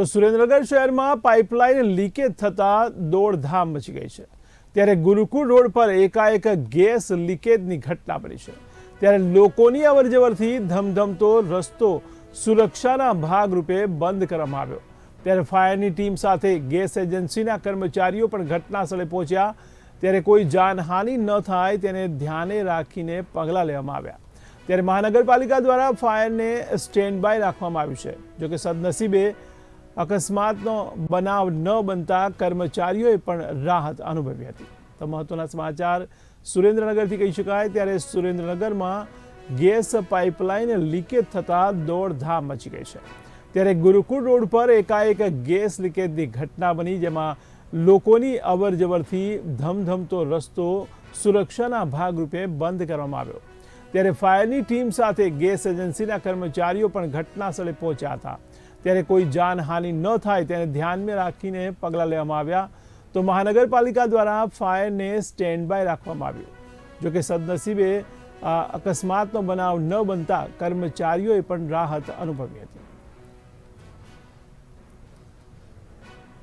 તો સુરેન્દ્રનગર શહેરમાં pipeline leakage થતાં દોડધામ મચી ગઈ છે. ત્યારે ગુરુકુળ રોડ પર એકાએક ગેસ લીકેજની ઘટના બની છે. ત્યારે લોકોની અવરજવરથી ધમધમતો રસ્તો સુરક્ષાના ભાગરૂપે બંધ કરવામાં આવ્યો. ત્યારે ફાયરની ટીમ સાથે ગેસ એજન્સીના કર્મચારીઓ પણ ઘટના સ્થળે પહોંચ્યા. ત્યારે કોઈ જાનહાનિ ન થાય તેને ધ્યાને રાખીને પગલાં લેવામાં આવ્યા. ત્યારે મહાનગરપાલિકા દ્વારા ફાયરને સ્ટેન્ડ બાય રાખવામાં આવ્યું છે. જોકે સદનસીબે અકસ્માતનો બનાવ ન બનતા કર્મચારીઓએ પણ રાહત અનુભવી હતી. તો મહત્વના સમાચાર સુરેન્દ્રનગરથી કહી શકાય, ત્યારે સુરેન્દ્રનગરમાં ગેસ પાઇપલાઇન લીકેજ થતાં દોડધામ મચી ગઈ છે. ત્યારે ગુરુકુળ રોડ પર એકાએક ગેસ લીકેજની ઘટના બની, જેમાં લોકોની અવર જવરથી ધમધમતો રસ્તો સુરક્ષાના ભાગરૂપે બંધ કરવામાં આવ્યો. ત્યારે ફાયરની ટીમ સાથે ગેસ એજન્સીના કર્મચારીઓ પણ ઘટના સ્થળે પહોંચ્યા હતા. ત્યારે કોઈ જાનહાનિ ન થાય તેને ધ્યાનમાં રાખીને પગલાં લેવામાં આવ્યા. તો મહાનગરપાલિકા દ્વારા ફાયરને સ્ટેન્ડ બાય રાખવામાં આવ્યું. જોકે સદનસીબે અકસ્માતનો બનાવ ન બનતા કર્મચારીઓએ પણ રાહત અનુભવી હતી.